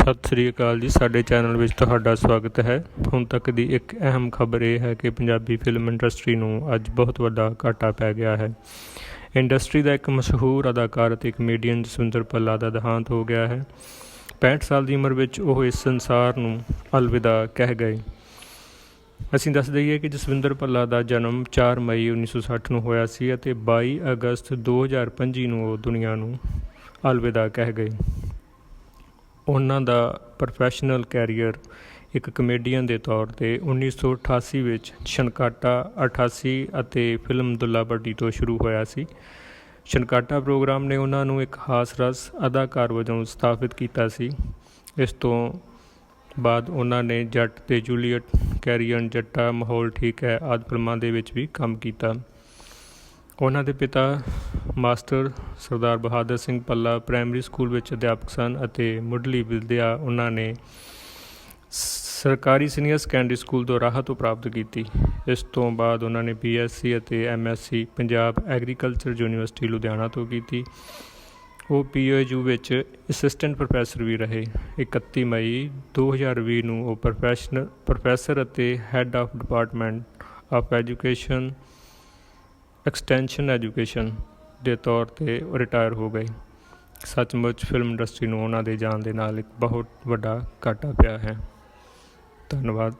ਸਤਿ ਸ੍ਰੀ ਅਕਾਲ ਜੀ, ਸਾਡੇ ਚੈਨਲ ਵਿੱਚ ਤੁਹਾਡਾ ਸਵਾਗਤ ਹੈ। ਹੁਣ ਤੱਕ ਦੀ ਇੱਕ ਅਹਿਮ ਖਬਰ ਇਹ ਹੈ ਕਿ ਪੰਜਾਬੀ ਫਿਲਮ ਇੰਡਸਟਰੀ ਨੂੰ ਅੱਜ ਬਹੁਤ ਵੱਡਾ ਘਾਟਾ ਪੈ ਗਿਆ ਹੈ। ਇੰਡਸਟਰੀ ਦਾ ਇੱਕ ਮਸ਼ਹੂਰ ਅਦਾਕਾਰ ਅਤੇ ਕਮੇਡੀਅਨ ਜਸਵਿੰਦਰ ਪੱਲਾ ਦਾ ਦੇਹਾਂਤ ਹੋ ਗਿਆ ਹੈ। 65 ਸਾਲ ਦੀ ਉਮਰ ਵਿੱਚ ਉਹ ਇਸ ਸੰਸਾਰ ਨੂੰ ਅਲਵਿਦਾ ਕਹਿ ਗਏ। ਅਸੀਂ ਦੱਸ ਦਈਏ ਕਿ ਜਸਵਿੰਦਰ ਭੱਲਾ ਦਾ ਜਨਮ 4 ਮਈ 1960 ਨੂੰ ਹੋਇਆ ਸੀ ਅਤੇ 22 ਅਗਸਤ 2025 ਨੂੰ ਉਹ ਦੁਨੀਆ ਨੂੰ ਅਲਵਿਦਾ ਕਹਿ ਗਏ। ਉਹਨਾਂ ਦਾ ਪ੍ਰੋਫੈਸ਼ਨਲ ਕੈਰੀਅਰ ਇੱਕ ਕਮੇਡੀਅਨ ਦੇ ਤੌਰ ਤੇ 1988 ਵਿੱਚ ਛਨਕਾਟਾ 88 ਅਤੇ ਫਿਲਮ ਦੁੱਲਾ ਭੱਟੀ ਤੋਂ ਸ਼ੁਰੂ ਹੋਇਆ ਸੀ। ਛਨਕਾਟਾ ਪ੍ਰੋਗਰਾਮ ਨੇ ਉਹਨਾਂ ਨੂੰ ਇੱਕ ਹਾਸ ਰਸ ਅਦਾਕਾਰ ਵਜੋਂ ਸਥਾਪਿਤ ਕੀਤਾ ਸੀ। ਇਸ ਤੋਂ ਬਾਅਦ ਉਹਨਾਂ ਨੇ ਜੱਟ ਤੇ ਜੂਲੀਅਟ, ਕੈਰੀਅਨ ਜੱਟਾ ਮਾਹੌਲ ਠੀਕ ਹੈ ਆਦਿ ਫਿਲਮਾਂ ਦੇ ਵਿੱਚ ਵੀ ਕੰਮ ਕੀਤਾ। ਉਹਨਾਂ ਦੇ ਪਿਤਾ ਮਾਸਟਰ ਸਰਦਾਰ ਬਹਾਦਰ ਸਿੰਘ ਪੱਲਾ ਪ੍ਰਾਇਮਰੀ ਸਕੂਲ ਵਿੱਚ ਅਧਿਆਪਕ ਸਨ ਅਤੇ ਮੁੱਢਲੀ ਵਿਦਿਆ ਉਹਨਾਂ ਨੇ ਸਰਕਾਰੀ ਸੀਨੀਅਰ ਸੈਕੰਡਰੀ ਸਕੂਲ ਤੋਂ ਰਾਹ ਤੋਂ ਪ੍ਰਾਪਤ ਕੀਤੀ। ਇਸ ਤੋਂ ਬਾਅਦ ਉਹਨਾਂ ਨੇ ਬੀਐਸਸੀ ਅਤੇ MSc Punjab agriculture university Ludhiana ਤੋਂ ਕੀਤੀ। ਉਹ ਪੀਓਯੂ ਵਿੱਚ ਅਸਿਸਟੈਂਟ ਪ੍ਰੋਫੈਸਰ ਵੀ ਰਹੇ। 31 ਮਈ 2020 ਨੂੰ ਉਹ ਪ੍ਰੋਫੈਸ਼ਨਲ ਪ੍ਰੋਫੈਸਰ ਅਤੇ head of department of education extension education ਦੇ ਤੌਰ ਤੇ ਰਿਟਾਇਰ ਹੋ ਗਏ। ਸੱਚਮੁੱਚ ਫਿਲਮ ਇੰਡਸਟਰੀ ਨੂੰ ਉਹਨਾਂ ਦੇ ਜਾਣ ਦੇ ਨਾਲ ਇੱਕ ਬਹੁਤ ਵੱਡਾ ਘਾਟਾ ਪਿਆ ਹੈ। ਧੰਨਵਾਦ।